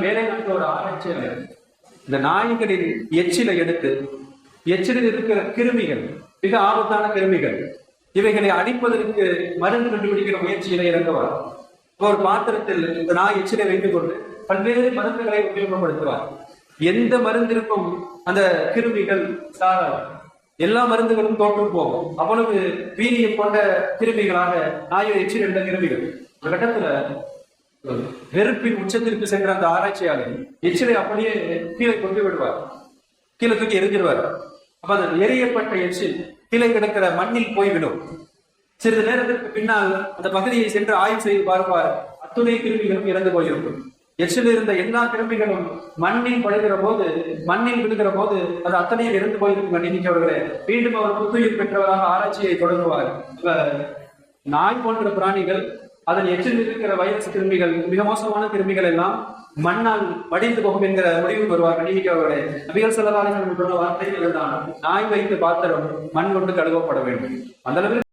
வேலைகளுக்கு ஒரு ஆராய்ச்சியாளர் இந்த நாய்களின் எச்சிலை எடுத்து எச்சிலில் இருக்கிற கிருமிகள் மிக ஆபத்தான கிருமிகள் இவைகளை அடிப்பதற்கு மருந்து கண்டுபிடிக்கிற முயற்சியில இறங்குவார். ஒரு பாத்திரத்தில் இந்த நாய் எச்சிலை வைத்துக் கொண்டு பல்வேறு மருந்துகளை உபயோகப்படுத்துவார். எந்த மருந்திற்கும் அந்த கிருமிகள் சாராது எல்லா மருந்துகளும் தோற்று போகும். அவ்வளவு வீரியம் கொண்ட கிருமிகளாக நாயை எச்சில் என்ற கிருமிகள். ஒரு கட்டத்துல வெறுப்பின் உச்சத்திற்கு சென்ற அந்த ஆராய்ச்சியாளர் எச்சிலை அப்படியே கீழே கொண்டு விடுவார். கீழே தூக்கி எரிஞ்சிடுவார் அப்ப அந்த எரியப்பட்ட எச்சில் கீழே கிடக்கிற மண்ணில் போய்விடும். சிறிது நேரத்திற்கு பின்னால் அந்த பகுதியை சென்று ஆய்வு செய்து பார்ப்பார். அத்துணை கிருமிகளும் இறந்து போயிருக்கும். எச்சில் இருந்த எல்லா கிருமிகளும் மண்ணில் படுகிற போது மண்ணில் விழுகிற போது அது அத்தனையும் இறந்து போயிருக்கும் எண்ணிக்கையவர்களே மீண்டும் அவர் புத்துயிர் பெற்றவராக ஆராய்ச்சியை தொடங்குவார். நாய் போன்ற பிராணிகள் அதன் எச்சில் இருக்கிற வைரஸ் கிருமிகள் மிக மோசமான கிருமிகள் எல்லாம் மண்ணால் வடிந்து போகும் என்கிற முடிவு வருவார் கணிவிக்கவர்களே நபிகள் செல்லலாளர்கள் வார்த்தைகள் தான் நாய் வைத்து பாத்திரம் மண் கொண்டு கழுவப்பட வேண்டும். அந்த அளவில்